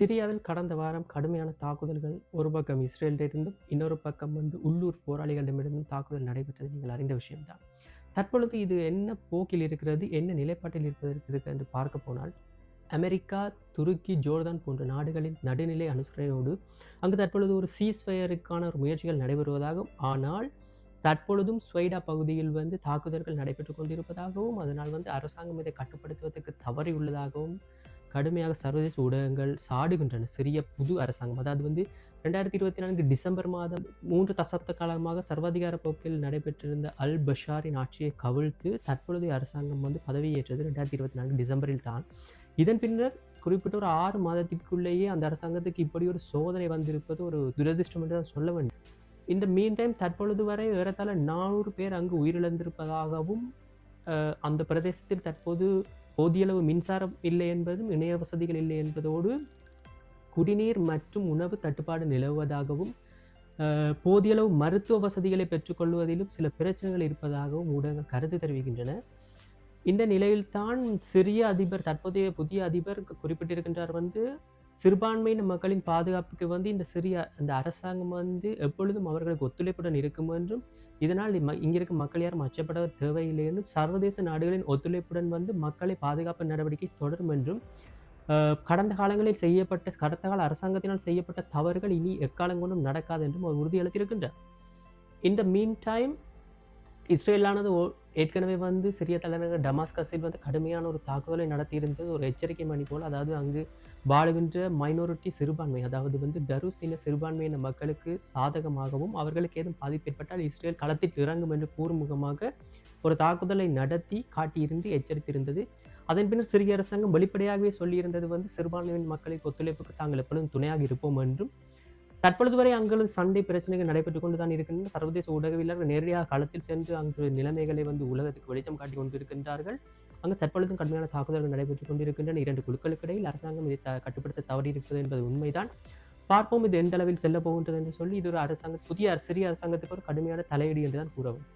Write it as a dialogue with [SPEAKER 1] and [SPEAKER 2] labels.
[SPEAKER 1] சிரியாவில் கடந்த வாரம் கடுமையான தாக்குதல்கள் ஒரு பக்கம் இஸ்ரேலிலிருந்தும் இன்னொரு பக்கம் வந்து உள்ளூர் போராளிகளிடமிருந்தும் தாக்குதல் நடைபெற்றது. நீங்கள் அறிந்த விஷயம்தான். தற்பொழுது இது என்ன போக்கில் இருக்கிறது என்ன நிலைப்பாட்டில் இருப்பதற்கு என்று பார்க்க போனால் அமெரிக்கா துருக்கி ஜோர்தான் போன்ற நாடுகளின் நடுநிலை அனுசரணையோடு அங்கு தற்பொழுது ஒரு சீஸ்ஃபயருக்கான ஒரு முயற்சிகள் நடைபெறுவதாகவும் ஆனால் தற்பொழுதும் ஸ்வைடா பகுதியில் வந்து தாக்குதல்கள் நடைபெற்று கொண்டிருப்பதாகவும் அதனால் வந்து அரசாங்கம் இதை கட்டுப்படுத்துவதற்கு தவறியுள்ளதாகவும் கடுமையாக சர்வதேச ஊடகங்கள் சாடுகின்றன சிறிய புது அரசாங்கம். அதாவது வந்து ரெண்டாயிரத்தி இருபத்தி நான்கு டிசம்பர் மாதம் மூன்று தசாப்த காலமாக சர்வாதிகார போக்கில் நடைபெற்றிருந்த அல் பஷாரின் ஆட்சியை கவிழ்த்து தற்பொழுதைய அரசாங்கம் வந்து பதவியேற்றது ரெண்டாயிரத்தி இருபத்தி நான்கு டிசம்பரில் தான். இதன் பின்னர் குறிப்பிட்ட ஒரு ஆறு மாதத்திற்குள்ளேயே அந்த அரசாங்கத்துக்கு இப்படி ஒரு சோதனை வந்திருப்பது ஒரு துரதிருஷ்டம் என்று தான் சொல்ல வேண்டும். இந்த மீன் டைம் தற்பொழுது வரை ஏறத்தாழ நானூறு பேர் அங்கு உயிரிழந்திருப்பதாகவும் அந்த பிரதேசத்தில் தற்போது போதியளவு மின்சாரம் இல்லை என்பதும் இணைய வசதிகள் இல்லை என்பதோடு குடிநீர் மற்றும் உணவு தட்டுப்பாடு நிலவுவதாகவும் போதியளவு மருத்துவ வசதிகளை பெற்றுக்கொள்வதிலும் சில பிரச்சனைகள் இருப்பதாகவும் ஊடகங்கள் கருத்து தெரிவிக்கின்றன. இந்த நிலையில்தான் சிறிய அதிபர் தற்போதைய புதிய அதிபர் குறிப்பிட்டிருக்கின்றார் வந்து சிறுபான்மையின மக்களின் பாதுகாப்புக்கு வந்து இந்த சிறிய இந்த அரசாங்கம் வந்து எப்பொழுதும் அவர்களுக்கு ஒத்துழைப்புடன் இருக்கும் என்றும் இதனால் இங்கே இங்கிருக்கும் மக்கள் யாரும் அச்சப்பட தேவையில்லை என்றும் சர்வதேச நாடுகளின் ஒத்துழைப்புடன் வந்து மக்களை பாதுகாப்பு நடவடிக்கை தொடரும் என்றும் கடந்த காலங்களில் செய்யப்பட்ட கடந்த கால அரசாங்கத்தினால் செய்யப்பட்ட தவறுகள் இனி எக்காலம் கொண்டும் நடக்காது என்றும் அவர் உறுதியளித்திருக்கின்றார். இந்த மீன் டைம் இஸ்ரேலானது ஓ- ஏற்கனவே வந்து சிறிய தலைநகர் டமாஸ்கஸில் வந்து கடுமையான ஒரு தாக்குதலை நடத்தியிருந்தது. ஒரு எச்சரிக்கை மணி போல். அதாவது அங்கு வாழுகின்ற மைனாரிட்டி சிறுபான்மை அதாவது வந்து டருஸ் இன சிறுபான்மையின மக்களுக்கு சாதகமாகவும் அவர்களுக்கு ஏதும் பாதிப்பு ஏற்பட்டால் இஸ்ரேல் களத்தில் இறங்கும் என்று கூறுமுகமாக ஒரு தாக்குதலை நடத்தி காட்டியிருந்து எச்சரித்திருந்தது. அதன் பின்னர் சிறிய அரசாங்கம் வெளிப்படையாகவே சொல்லியிருந்தது வந்து சிறுபான்மையின் மக்களுக்கு ஒத்துழைப்புக்கு தாங்கள் எப்பொழுதும் துணையாக இருப்போம் என்றும் தற்பொழுது வரை அங்குள்ள சண்டை பிரச்சனைகள் நடைபெற்றுக் கொண்டு தான் இருக்கின்றன. சர்வதேச ஊடகவியலாளர்கள் நேரடியாக களத்தில் சென்று அங்கு நிலைமைகளை வந்து உலகத்துக்கு வெளிச்சம் காட்டி கொண்டிருக்கின்றார்கள். அங்கு தற்பொழுதும் கடுமையான தாக்குதல்கள் நடைபெற்றுக் கொண்டிருக்கின்றன. இரண்டு குழுக்களுக்கு இடையில் அரசாங்கம் இதை கட்டுப்படுத்த தவறியிருக்கிறது என்பது உண்மைதான். பார்ப்போம் இது எந்த அளவில் செல்ல போகின்றது என்று சொல்லி இது ஒரு அரசாங்க புதிய சிறிய அரசாங்கத்துக்கு ஒரு கடுமையான தலையீடு என்று தான் கூறவும்.